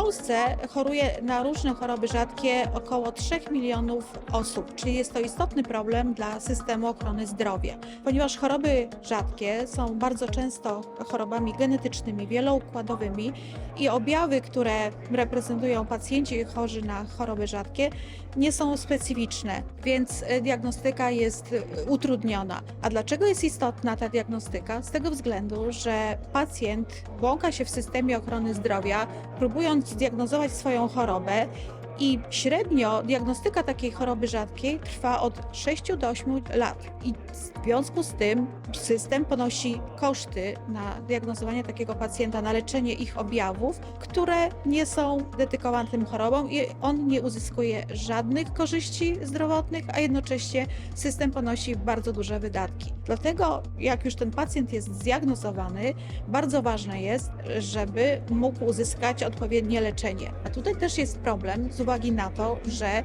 Polsce choruje na różne choroby rzadkie około 3 milionów osób, czyli jest to istotny problem dla systemu ochrony zdrowia. Ponieważ choroby rzadkie są bardzo często chorobami genetycznymi, wieloukładowymi i objawy, które reprezentują pacjenci chorzy na choroby rzadkie, nie są specyficzne, więc e, diagnostyka jest e, utrudniona. A dlaczego jest istotna ta diagnostyka? Z tego względu, że pacjent błąka się w systemie ochrony zdrowia, próbując zdiagnozować swoją chorobę. I średnio diagnostyka takiej choroby rzadkiej trwa od 6 do 8 lat. I w związku z tym system ponosi koszty na diagnozowanie takiego pacjenta, na leczenie ich objawów, które nie są dedykowane tym chorobom i on nie uzyskuje żadnych korzyści zdrowotnych, a jednocześnie system ponosi bardzo duże wydatki. Dlatego, jak już ten pacjent jest zdiagnozowany, bardzo ważne jest, żeby mógł uzyskać odpowiednie leczenie. A tutaj też jest problem z uwagi na to, że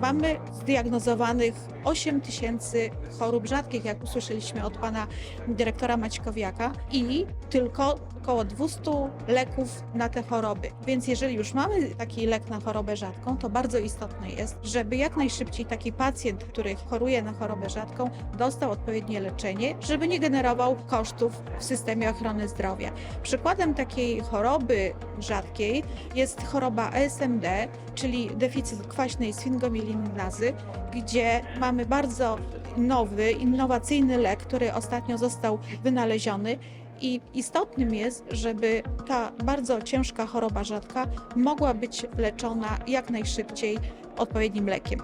mamy zdiagnozowanych 8 tysięcy chorób rzadkich, jak usłyszeliśmy od pana dyrektora Maćkowiaka, i tylko około 200 leków na te choroby. Więc jeżeli już mamy taki lek na chorobę rzadką, to bardzo istotne jest, żeby jak najszybciej taki pacjent, który choruje na chorobę rzadką, dostał odpowiednie leczenie, żeby nie generował kosztów w systemie ochrony zdrowia. Przykładem takiej choroby rzadkiej jest choroba ESMD, czyli deficyt kwaśnej sfingomielininazy, gdzie mamy bardzo nowy, innowacyjny lek, który ostatnio został wynaleziony. I istotnym jest, żeby ta bardzo ciężka choroba rzadka mogła być leczona jak najszybciej odpowiednim lekiem.